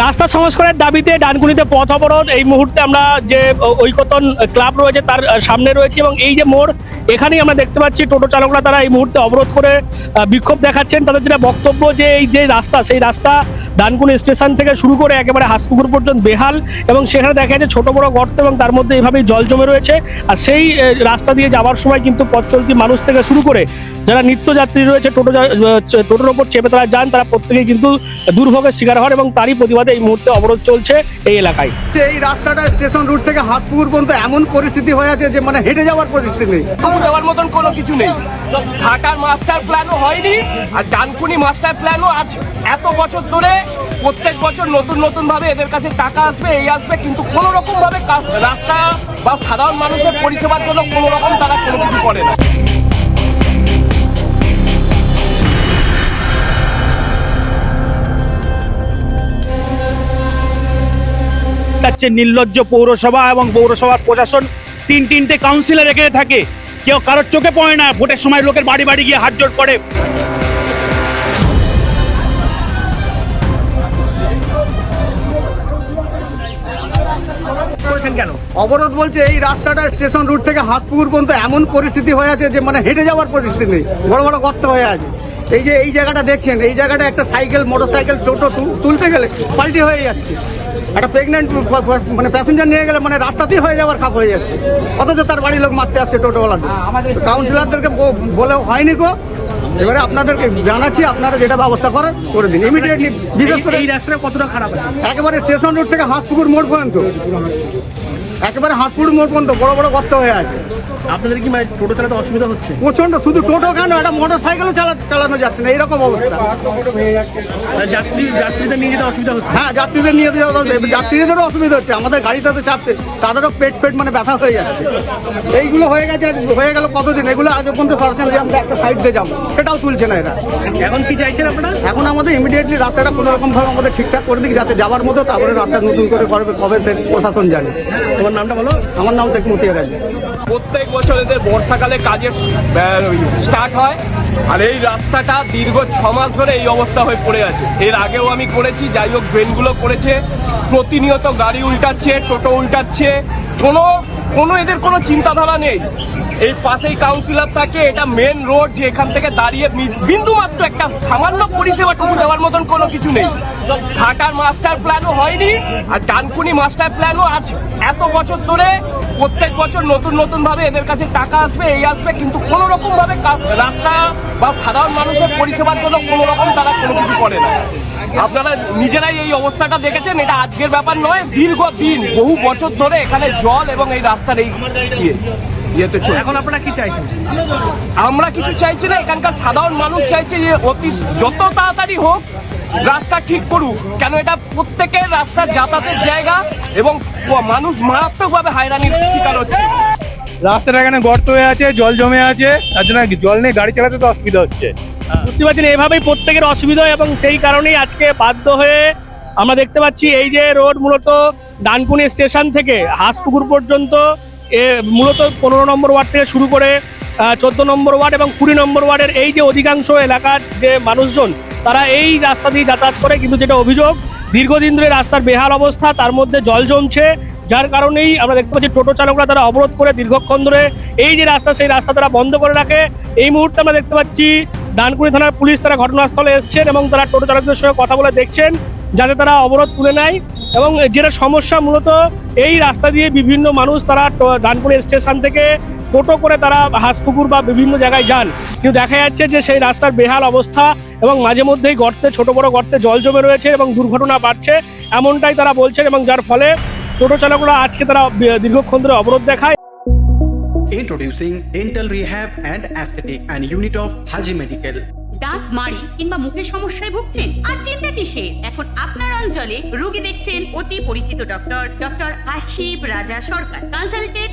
রাস্তা সংস্কারের দাবিতে ডানকুনিতে পথ অবরোধ। এই মুহূর্তে আমরা যে ঐকতন ক্লাব রয়েছে তার সামনে রয়েছে এবং এই যে মোড়, এখানেই আমরা দেখতে পাচ্ছি টোটো চালকরা তারা এই মুহূর্তে অবরোধ করে বিক্ষোভ দেখাচ্ছেন। তাদের যেটা বক্তব্য যে, এই যে রাস্তা, সেই রাস্তা ডানকুনি স্টেশন থেকে শুরু করে একেবারে হাসপুকুর পর্যন্ত বেহাল এবং সেখানে দেখা যাচ্ছে ছোটো বড় গর্ত এবং তার মধ্যে এইভাবেই জল জমে রয়েছে। আর সেই রাস্তা দিয়ে যাওয়ার সময় কিন্তু পথ মানুষ থেকে শুরু করে যারা নিত্যযাত্রী রয়েছে, টোটো টোটোর ওপর চেপে তারা যান, তারা প্রত্যেকেই কিন্তু দুর্ভোগের শিকার হন এবং তারই প্রতিবাদে এই মুহূর্তে অবরোধ চলছে এই এলাকায়। এই রাস্তাটা স্টেশন রুট থেকে হাসপুকুর পর্যন্ত এমন পরিস্থিতি হয়ে আছে যে মানে হেঁটে যাওয়ার পরিস্থিতি নেই। তবু দেওয়ার মতন কোনো কিছু নেই। ঢাকার মাস্টার প্ল্যানও হয়নি আর ডানকুনি মাস্টার প্ল্যানও আজ এত বছর ধরে প্রত্যেক বছর নতুন নতুন ভাবে এদের কাছে টাকা আসবে এই আসবে কিন্তু কোনো রকম ভাবে রাস্তা বা সাধারণ মানুষের পরিষেবার জন্য কোনো রকম তারা কোনো কিছু করে না। যাচ্ছে নির্লজ্জ পৌরসভা এবং পৌরসভার প্রশাসন তিন তিনটে কাউন্সিলর রেখে থাকে। কেউ কারোর চোখে পড়ে না, ভোটের সময় লোকের বাড়ি বাড়ি গিয়ে হাত জোট করে। কেন? অবরোধ বলছে, এই রাস্তাটা স্টেশন রুট থেকে হাসপুকুর পর্যন্ত এমন পরিস্থিতি হয়ে আছে যে মানে হেঁটে যাওয়ার পরিস্থিতি নেই, বড় বড় গর্ত হয়ে আছে। এই যে এই জায়গাটা দেখছেন, এই জায়গাটা একটা সাইকেল মোটর সাইকেল টোটো তুলতে গেলে পাল্টি হয়ে যাচ্ছে। একটা প্রেগনেন্ট মানে প্যাসেঞ্জার নিয়ে গেলে মানে রাস্তাতেই হয়ে যাওয়ার খাপ হয়ে যাচ্ছে। অথচ তার বাড়ির লোক মারতে আসছে টোটোওয়ালাদের। কাউন্সিলরদেরকে বলে বলেও হয়নি কো এবারে আপনাদেরকে জানাচ্ছি আপনারা যেটা ব্যবস্থা করেন করে দিন। ইমিডিয়েটলি বিশেষ করে এই রাস্তাটা কতটা খারাপ একেবারে স্টেশন রোড থেকে হাঁসপুকুর মোড় পর্যন্ত। একেবারে হাঁসপুকুর মোড় পর্যন্ত বড় বড় গর্ত হয়ে আছে। আপনাদের কি মানে টোটো চালাতে অসুবিধা হচ্ছে? প্রচণ্ড শুধু টোটো কেন একটা মোটর সাইকেলও চালানো যাচ্ছে না এইরকম অবস্থা। যাত্রী যাত্রীদের নিয়ে যেতে অসুবিধা হচ্ছে? হ্যাঁ যাত্রীদের নিয়ে যাচ্ছে। যাত্রীদেরও অসুবিধা হচ্ছে আমাদের গাড়িতে তো চাপতে তাদেরও পেট পেট মানে ব্যথা হয়ে যাচ্ছে। এইগুলো হয়ে গেছে হয়ে গেল কতদিন? এগুলো আজ পর্যন্ত সরকার যে আমরা একটা সাইড দিয়ে যাব। সেটাও তুলছে না এরা। এখন কি চাইছেন আপনারা? এখন আমাদের ইমিডিয়েটলি রাস্তাটা কোনো রকম ভাবে আমাদের ঠিকঠাক করে দিক যাতে যাওয়ার মতো তারপরে রাস্তা নতুন করে করবে কবে সে প্রশাসন জানে। নামটা বলো? আমার নাম শেখ মতিয়া প্রত্যেক বছর এদের বর্ষাকালে কাজের স্টার্ট হয়। আর এই রাস্তাটা দীর্ঘ ছ মাস ধরে এই অবস্থা হয়ে পড়ে আছে। এর আগেও আমি করেছি, যাই হোক ড্রেনগুলো করেছে। প্রতিনিয়ত গাড়ি উল্টাচ্ছে, টোটো উল্টাচ্ছে। কোনো কোনো এদের কোনো চিন্তাধারা নেই। এই পাশেই কাউন্সিলর থাকে, এটা মেন রোড যে এখান থেকে দাঁড়িয়ে বিন্দু মাত্র একটা সামান্য পরিষেবাটুকু দেওয়ার মতন কোনো কিছু নেই। ঢাকার মাস্টার প্ল্যানও হয়নি, আর ডানকুনি মাস্টার প্ল্যানও আজ এত বছর ধরে প্রত্যেক বছর নতুন নতুন ভাবে এদের কাছে টাকা আসবে, এই আসবে, কিন্তু কোনো রকম ভাবে রাস্তা বা সাধারণ মানুষের পরিষেবার জন্য কোনো রকম তারা কোনো কিছু করে না। আপনারা নিজেরাই এই অবস্থাটা দেখেছেন, এটা আজকের ব্যাপার নয় দীর্ঘ দিন বহু বছর ধরে এখানে জল এবং এই রাস্তার এই ইয়ে ইয়েতে চলছে। এখন আপনারা কি চাইছেন? আমরা কিছু চাইছি না এখানকার সাধারণ মানুষ চাইছে যে অতি যত তাড়াতাড়ি হোক রাস্তা ঠিক করুক। কেন এটা প্রত্যেকের রাস্তার যাতায়াতের জায়গা এবং মানুষ মারাত্মকভাবে হয়রানির শিকার হচ্ছে। রাস্তাটা এখানে গর্ত হয়ে আছে জল জমে আছে তার জন্য জল নেই গাড়ি চালাতে তো অসুবিধা হচ্ছে। বুঝতে পারছেন এভাবেই প্রত্যেকের অসুবিধা হয় এবং সেই কারণেই আজকে বাধ্য হয়ে আমরা দেখতে পাচ্ছি এই যে রোড মূলত ডানকুনি স্টেশন থেকে হাঁসপুকুর পর্যন্ত, এ মূলত পনেরো নম্বর ওয়ার্ড থেকে শুরু করে চোদ্দ নম্বর ওয়ার্ড এবং কুড়ি নম্বর ওয়ার্ডের এই যে অধিকাংশ এলাকার যে মানুষজন, তারা এই রাস্তা দিয়ে যাতায়াত করে। কিন্তু যেটা অভিযোগ দীর্ঘদিন ধরে রাস্তার বেহাল অবস্থা, তার মধ্যে জল জমছে, যার কারণেই আমরা দেখতে পাচ্ছি টোটো চালকরা তারা অবরোধ করে দীর্ঘক্ষণ ধরে এই যে রাস্তা, সেই রাস্তা তারা বন্ধ করে রাখে। এই মুহূর্তে আমরা দেখতে পাচ্ছি ডানকুনি থানার পুলিশ তারা ঘটনাস্থলে এসছেন এবং তারা টোটো চালকদের সঙ্গে কথা বলে দেখছেন, যাতে তারা অবরোধ তুলে নেয় এবং যেটা সমস্যা মূলত এই রাস্তা দিয়ে বিভিন্ন মানুষ তারা ডানকুনি স্টেশন থেকে টোটো করে তারা হাঁসপুকুর বা বিভিন্ন জায়গায় যান। কিন্তু দেখা যাচ্ছে যে সেই রাস্তার বেহাল অবস্থা এবং মাঝে মধ্যেই গর্তে ছোট বড় গর্তে জল জমে রয়েছে এবং দুর্ঘটনা বাড়ছে এমনটাই তারা বলছেন এবং যার ফলে টোটো চালকরা আজকে তারা দীর্ঘক্ষণ ধরে অবরোধ দেখায়। Introducing Dental Rehab and Aesthetic and Unit of Haji Medical. দাঁত মাড়ি কিংবা মুখের সমস্যায় ভুগছেন? আর চিন্তা কিসে এখন আপনার অঞ্চলে রোগী দেখছেন অতি পরিচিত doctor doctor Ashib Raja Sarkar. Consultant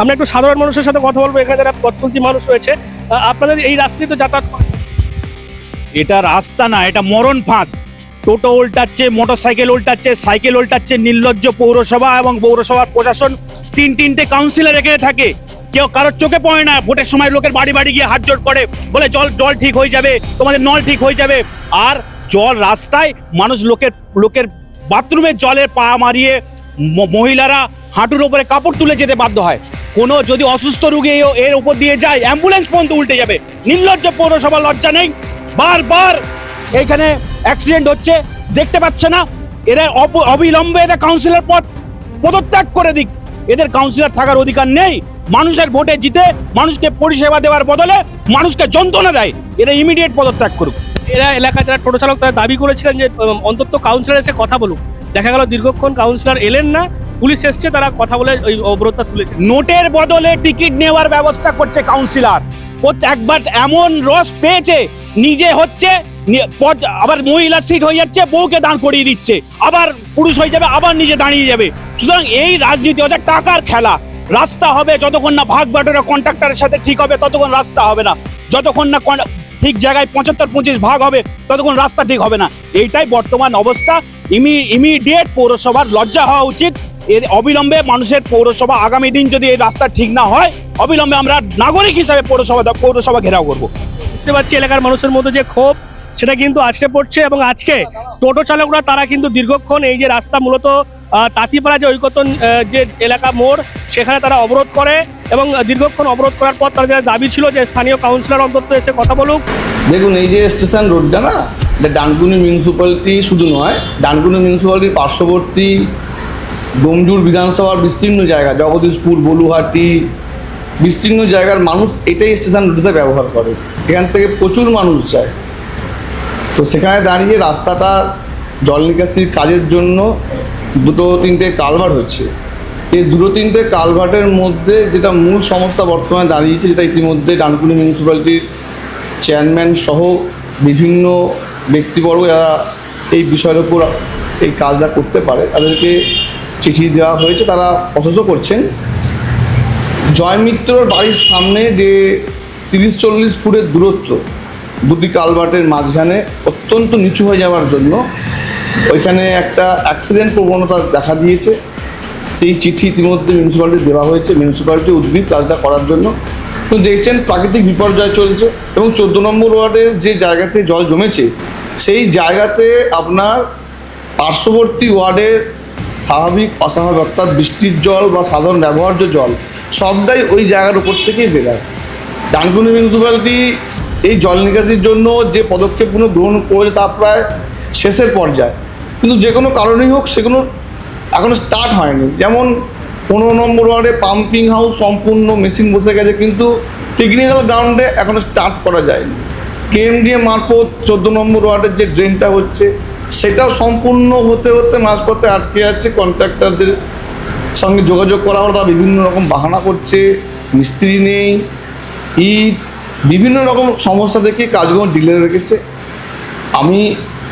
আমরা একটু সাধারণ মানুষের সাথে কথা বলব, এখানে যারা পথচলতি মানুষ রয়েছে আপনাদের এই রাস্তায় তো যাতায়াত এটা রাস্তা না, এটা মরণ ফাঁদ। টোটো উল্টাচ্ছে মোটর সাইকেল উল্টাচ্ছে সাইকেল উল্টাচ্ছে, নির্লজ্জ পৌরসভা এবং পৌরসভার প্রশাসন তিন তিনটে কাউন্সিলর এখানে থাকে। কেউ কারোর চোখে পড়ে না, ভোটের সময় লোকের বাড়ি বাড়ি গিয়ে হাত জোট করে, বলে জল জল ঠিক হয়ে যাবে, তোমাদের নল ঠিক হয়ে যাবে। আর জল রাস্তায় মানুষ লোকের লোকের বাথরুমের জলে পা মারিয়ে মহিলারা হাঁটুর ওপরে কাপড় তুলে যেতে বাধ্য হয়। কোনো যদি অসুস্থ রুগী এর উপর দিয়ে যায়, অ্যাম্বুলেন্স পর্যন্ত উল্টে যাবে। নির্লজ্জ পৌরসভা লজ্জা নেই। বারবার এইখানে অ্যাক্সিডেন্ট হচ্ছে, দেখতে পাচ্ছে না। এরা অবিলম্বে এদের কাউন্সিলর পদ পদত্যাগ করে দিক। এদের কাউন্সিলর থাকার অধিকার নেই। মানুষের ভোটে জিতে মানুষকে পরিষেবা দেওয়ার বদলে মানুষকে যন্ত্রণা দেয়। এরা ইমিডিয়েট পদত্যাগ করুক। এরা এলাকার যারা টোটো চালক, তারা দাবি করেছিলেন যে অন্তত কাউন্সিলর এসে কথা বলুক। দেখা গেল দীর্ঘক্ষণ কাউন্সিলর এলেন না, পুলিশ এসছে, তারা কথা বলে ওই অবরোধটা তুলেছে। নোটের বদলে টিকিট নেওয়ার ব্যবস্থা করছে কাউন্সিলর একবার এমন রস পেয়েছে, নিজে হচ্ছে আবার মহিলা সিট হয়ে যাচ্ছে, বউকে দাঁড় করিয়ে দিচ্ছে। আবার পুরুষ হয়ে যাবে, আবার নিজে দাঁড়িয়ে যাবে। সুতরাং এই রাজনীতি ওদের টাকার খেলা। রাস্তা হবে যতক্ষণ না ভাগ বাটোরা কন্ট্রাক্টরের সাথে ঠিক হবে, ততক্ষণ রাস্তা হবে না। যতক্ষণ না ঠিক জায়গায় পঁচাত্তর, পঁচিশ ভাগ হবে, ততক্ষণ রাস্তা ঠিক হবে না। এইটাই বর্তমান অবস্থা। ইমি ইমিডিয়েট পৌরসভার লজ্জা হওয়া উচিত। এর অবিলম্বে মানুষের পৌরসভা আগামী দিন যদি এই রাস্তা ঠিক না হয়, অবিলম্বে আমরা নাগরিক হিসাবে পৌরসভা পৌরসভা ঘেরাও করব। বুঝতে পারছি এলাকার মানুষের মধ্যে যে ক্ষোভ, সেটা কিন্তু আছড়ে পড়ছে এবং আজকে টোটো চালকরা, তারা কিন্তু দীর্ঘক্ষণ এই যে রাস্তা মূলত তাঁতিপাড়া যে ঐকতন যে এলাকা মোড়, সেখানে তারা অবরোধ করে। এবং দীর্ঘক্ষণ অবরোধ করার পর তাদের দাবি ছিল যে স্থানীয় কাউন্সিলর অন্তত এসে কথা বলুক। দেখুন, এই যে স্টেশন রোডটা না, এটা ডানকুনি মিউনিসিপ্যালিটি শুধু নয়, ডানকুনি মিউনিসিপ্যালিটির পার্শ্ববর্তী ডোমজুর বিধানসভার বিস্তীর্ণ জায়গা, জগদীশপুর, বলুহাটি, বিস্তীর্ণ জায়গার মানুষ এটাই স্টেশন রোড হিসেবে ব্যবহার করে। এখান থেকে প্রচুর মানুষ যায়। তো সেখানে দাঁড়িয়ে রাস্তাটা জল নিকাশির কাজের জন্য দুটো তিনটে কালভার হচ্ছে। এই দুটো তিনটে কালভার্টের মধ্যে যেটা মূল সমস্যা বর্তমানে দাঁড়িয়েছে, যেটা ইতিমধ্যে ডানকুনি মিউনিসিপ্যালিটির চেয়ারম্যান সহ বিভিন্ন ব্যক্তিবর্গ যারা এই বিষয়ের উপর এই কাজটা করতে পারে, তাদেরকে চিঠি দেওয়া হয়েছে, তারা প্রসেসও করছেন। জয় জয়মিত্রর বাড়ির সামনে যে তিরিশ চল্লিশ ফুটের দূরত্ব, দুটি কালভার্টের মাঝখানে অত্যন্ত নিচু হয়ে যাওয়ার জন্য, ওইখানে একটা অ্যাক্সিডেন্ট প্রবণতা দেখা দিয়েছে। সেই চিঠি ইতিমধ্যে মিউনিসিপ্যালিটি দেওয়া হয়েছে। মিউনিসিপ্যালিটি উদ্ভিদ কাজটা করার জন্য। তো দেখছেন, প্রাকৃতিক বিপর্যয় চলছে এবং চোদ্দ নম্বর ওয়ার্ডের যে জায়গাতে জল জমেছে, সেই জায়গাতে আপনার পার্শ্ববর্তী ওয়ার্ডের স্বাভাবিক অস্বাভাবিক অর্থাৎ বৃষ্টির জল বা সাধারণ ব্যবহার্য জল সবটাই ওই জায়গার উপর থেকেই বেরায় ডানকুনি মিউনিসিপ্যালিটি এই জল নিকাশির জন্য যে পদক্ষেপগুলো গ্রহণ করেছে তা প্রায় শেষের পর্যায়ে। কিন্তু যে কোনো কারণেই হোক সেগুলো এখনও স্টার্ট হয়নি। যেমন পনেরো নম্বর ওয়ার্ডে পাম্পিং হাউস সম্পূর্ণ মেশিন বসে গেছে, কিন্তু টেকনিক্যাল গ্রাউন্ডে এখনও স্টার্ট করা যায়নি। কেএমডিএ মারফত চোদ্দ নম্বর ওয়ার্ডের যে ড্রেনটা হচ্ছে, সেটাও সম্পূর্ণ হতে হতে মাঝপথে আটকে যাচ্ছে কন্ট্রাক্টরদের সঙ্গে যোগাযোগ করা হলো তারা বিভিন্ন রকম বাহানা করছে, মিস্ত্রি নেই, ইট, বিভিন্ন রকম সমস্যা দেখে কাজগুলো ডিলে রেখেছে। আমি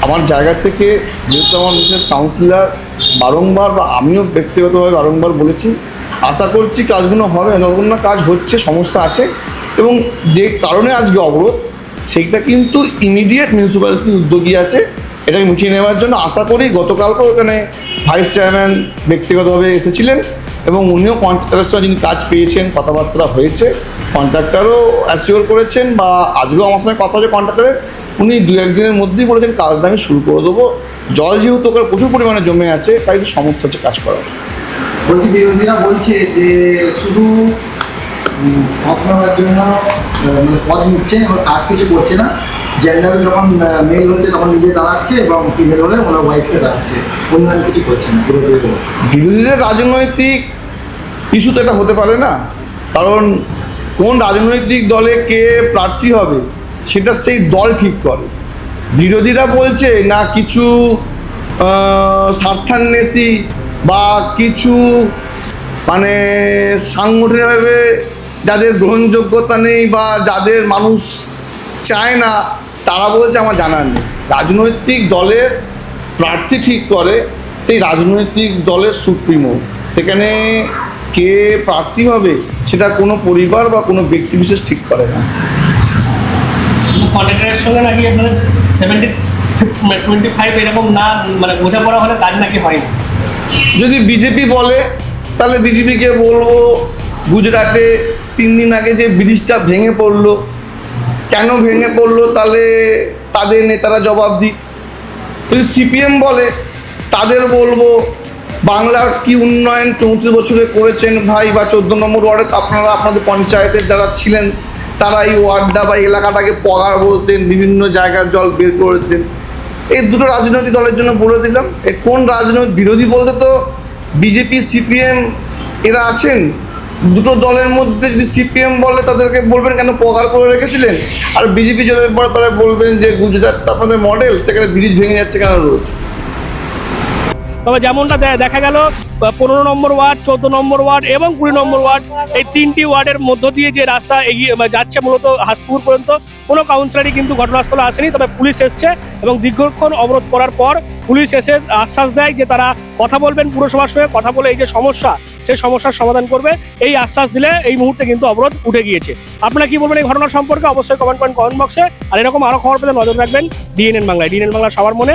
আমার জায়গা থেকে যেহেতু আমার বিশেষ কাউন্সিলর বারংবার বা আমিও ব্যক্তিগতভাবে বারংবার বলেছি, আশা করছি কাজগুলো হবে, যতক্ষণ না কাজ হচ্ছে, সমস্যা আছে এবং যে কারণে আজকে অবরোধ সেইটা কিন্তু ইমিডিয়েট মিউনিসিপ্যালিটি উদ্যোগী আছে এটাকে মিটিয়ে নেওয়ার জন্য আশা করি গতকালকেও এখানে ভাইস চেয়ারম্যান ব্যক্তিগতভাবে এসেছিলেন এবং উনিও কন্ট্রাক্টরের সঙ্গে যিনি কাজ পেয়েছেন, কথাবার্তা হয়েছে কন্ট্রাক্টারও অ্যাসিওর করেছেন বা আজকেও আমার সঙ্গে কথা হচ্ছে কন্ট্রাক্টরের উনি দু একদিনের মধ্যেই বলেছেন কাজটা আমি শুরু করে দেবো। জল যেহেতু ওখানে প্রচুর পরিমাণে জমে আছে তাই একটু সমস্যা হচ্ছে কাজ করা বলছি বিরোধীরা বলছে যে শুধু নেওয়ার জন্য মানে পদ নিচ্ছেন এবং কাজ কিছু করছে না। জেনারেল যখন মেল হচ্ছে তখন নিজে দাঁড়াচ্ছে এবং ফিমেল হলে ওনার ওয়াইফকে দাঁড়াচ্ছে। অন্যান্য কিছু করছে না বিরোধীদের বিরোধীদের রাজনৈতিক ইস্যু তো এটা হতে পারে না। কারণ কোন রাজনৈতিক দলে কে প্রার্থী হবে সেটা সেই দল ঠিক করে। বিরোধীরা বলছে, না, কিছু স্বার্থান্বেষী বা কিছু মানে সাংগঠনিকভাবে যাদের গ্রহণযোগ্যতা নেই বা যাদের মানুষ চায় না, তারা বলছে, আমার জানার নেই। রাজনৈতিক দলের প্রার্থী ঠিক করে, সেই রাজনৈতিক দলের সুপ্রিমো। সেখানে কে প্রার্থী হবে, সেটা কোনো পরিবার বা কোনো ব্যক্তি বিশেষ ঠিক করে না। কন্ট্রাক্টরের সঙ্গে নাকি আপনাদের সেভেন্টি টোয়েন্টি ফাইভ এরকম না মানে বোঝাপড়া হলে কাজ নাকি হয় না। যদি বিজেপি বলে, তাহলে বিজেপিকে বলব, গুজরাটে তিন দিন আগে যে ব্রিজটা ভেঙে পড়ল, কেন ভেঙে পড়ল, তাহলে তাদের নেতারা জবাব দিক। যদি সিপিএম বলে, তাদের বলব বাংলার কি উন্নয়ন চৌত্রিশ বছরে করেছেন ভাই, বা চোদ্দ নম্বর ওয়ার্ডে আপনারা, আপনাদের পঞ্চায়েতের যারা ছিলেন তারা এই ওয়ার্ডটা বা এলাকাটাকে পগার বলতেন, বিভিন্ন জায়গার জল বের করে দিতেন। এই দুটো রাজনৈতিক দলের জন্য বলে দিলাম। এ কোন রাজনৈতিক বিরোধী বলতে তো বিজেপি সিপিএম এরা আছেন। দুটো দলের মধ্যে যদি সিপিএম বলে, তাদেরকে বলবেন কেন পগার করে রেখেছিলেন? আর বিজেপি যদি বলে তারা বলবেন যে, গুজরাট আপনাদের মডেল সেখানে ব্রিজ ভেঙে যাচ্ছে কেন রোজ? তবে যেমনটা দেখা গেল পনেরো নম্বর ওয়ার্ড, চোদ্দ নম্বর ওয়ার্ড এবং কুড়ি নম্বর ওয়ার্ড, এই তিনটি ওয়ার্ডের মধ্য দিয়ে যে রাস্তা এগিয়ে যাচ্ছে মূলত হাসপুর পর্যন্ত, কোনো কাউন্সিলারই কিন্তু ঘটনাস্থলে আসেনি। তবে পুলিশ এসছে এবং দীর্ঘক্ষণ অবরোধ করার পর পুলিশ এসে আশ্বাস দেয় যে তারা কথা বলবেন পুরসভার সঙ্গে, কথা বলে এই যে সমস্যা, সেই সমস্যার সমাধান করবে। এই আশ্বাস দিলে এই মুহূর্তে কিন্তু অবরোধ উঠে গিয়েছে। আপনারা কি বলবেন এই ঘটনা সম্পর্কে? অবশ্যই কমেন্ট করেন কমেন্ট বক্সে আর এরকম আরও খবর পেতে নজর রাখবেন ডিএনএন বাংলায়। ডিএনএন বাংলা সবার মনে।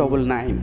double nine